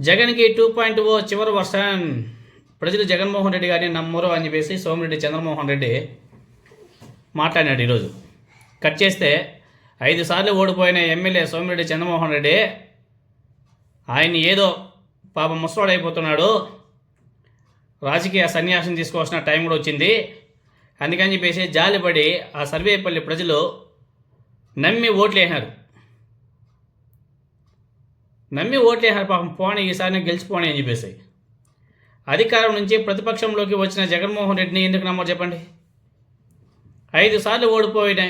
జగన్కి two point ఓ చివరి version ప్రజలు జగన్మోహన్ రెడ్డి గారిని నమ్మరు అని చెప్పేసి సోమిరెడ్డి చంద్రమోహన్ రెడ్డి మాట్లాడినాడు ఈరోజు. కట్ చేస్తే ఐదు సార్లు ఓడిపోయిన ఎమ్మెల్యే సోమిరెడ్డి చంద్రమోహన్ రెడ్డి ఆయన ఏదో పాప ముసవాడైపోతున్నాడు రాజకీయ సన్యాసం తీసుకోవాల్సిన టైం కూడా వచ్చింది. అందుకని చెప్పేసి జాలిపడి ఆ సర్వేపల్లి ప్రజలు నమ్మి ఓట్లు వేసినారు నమ్మి ఓట్లేసారు పాపం పోనీ ఈసారి గెలిచిపోని అని చెప్పేసి. అధికారం నుంచి ప్రతిపక్షంలోకి వచ్చిన జగన్మోహన్ రెడ్డిని ఎందుకు నమ్మరు చెప్పండి? ఐదు సార్లు ఓడిపోయిన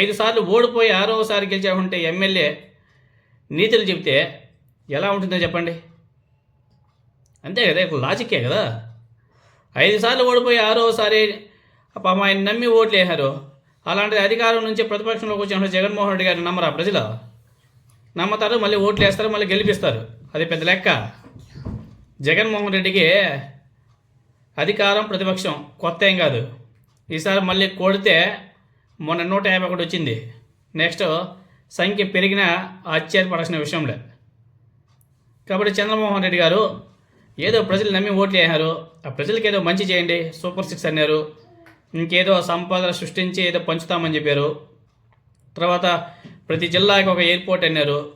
ఐదు సార్లు ఓడిపోయి ఆరోసారి గెలిచామంటే ఎమ్మెల్యే నీతులు చెప్తే ఎలా ఉంటుందో చెప్పండి? అంతే కదా ఇప్పుడు లాజిక్కే కదా. ఐదు సార్లు ఓడిపోయి ఆరోసారి పాపం ఆయన నమ్మి ఓట్లు వేశారు అలాంటి అధికారం నుంచి ప్రతిపక్షంలోకి వచ్చినప్పుడు జగన్మోహన్ రెడ్డి గారిని నమ్మరా ప్రజలు? నమ్ముతారు మళ్ళీ ఓట్లు వేస్తారు మళ్ళీ గెలిపిస్తారు. అది పెద్ద లెక్క. జగన్మోహన్ రెడ్డికి అధికారం ప్రతిపక్షం కొత్త ఏం కాదు. ఈసారి మళ్ళీ కొడితే మొన్న నూట యాభై ఒకటి వచ్చింది. నెక్స్ట్ సంఖ్య పెరిగినా ఆశ్చర్యపడాల్సిన విషయంలో కాబట్టి చంద్రమోహన్ రెడ్డి గారు ఏదో ప్రజలు నమ్మి ఓట్లు వేశారు. ఆ ప్రజలకి ఏదో మంచి చేయండి సూపర్ సిక్స్ అన్నారు. ఇంకేదో సంపద సృష్టించి ఏదో పంచుతామని చెప్పారు. తర్వాత ప్రతి జిల్లాకి ఒక ఎయిర్పోర్ట్ అన్నారు.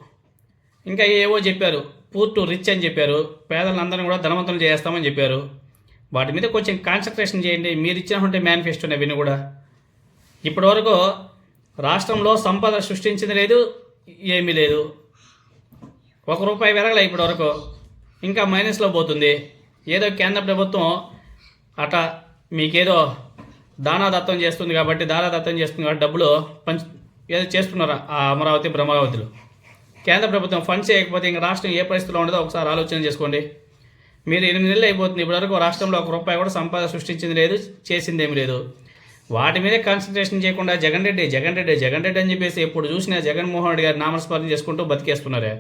ఇంకా ఏవో చెప్పారు. పూర్టు రిచ్ అని చెప్పారు. పేదలందరినీ కూడా ధనవంతులు చేస్తామని చెప్పారు. వాటి మీద కొంచెం కాన్సన్ట్రేషన్ చేయండి. మీరు ఇచ్చినటువంటి మేనిఫెస్టోని అవన్నీ కూడా. ఇప్పటివరకు రాష్ట్రంలో సంపద సృష్టించింది లేదు ఏమీ లేదు. ఒక రూపాయి పెరగలే ఇప్పటివరకు. ఇంకా మైనస్లో పోతుంది. ఏదో కేంద్ర ప్రభుత్వం అట మీకేదో దానాదత్తం చేస్తుంది కాబట్టి దానాదత్తం చేస్తుంది కాబట్టి డబ్బులు పంచ్ ఏదో చేస్తున్నారా ఆ అమరావతి బ్రహ్మావతిలో కేంద్ర ప్రభుత్వం ఫండ్స్ చేయకపోతే ఇంకా రాష్ట్రం ఏ పరిస్థితిలో ఉండదో ఒకసారి ఆలోచన చేసుకోండి. మీరు ఎనిమిది నెలలు అయిపోతుంది. ఇప్పటివరకు రాష్ట్రంలో ఒక రూపాయి కూడా సంపద సృష్టించింది లేదు చేసింది లేదు. వాటి మీదే కాన్సన్ట్రేషన్ చేయకుండా జగన్ రెడ్డి జగన్ రెడ్డి జగన్ రెడ్డి అని చెప్పేసి ఎప్పుడు చూసినా జగన్మోహన్ రెడ్డి గారి నామస్మరణ చేసుకుంటూ బతికేస్తున్నారే.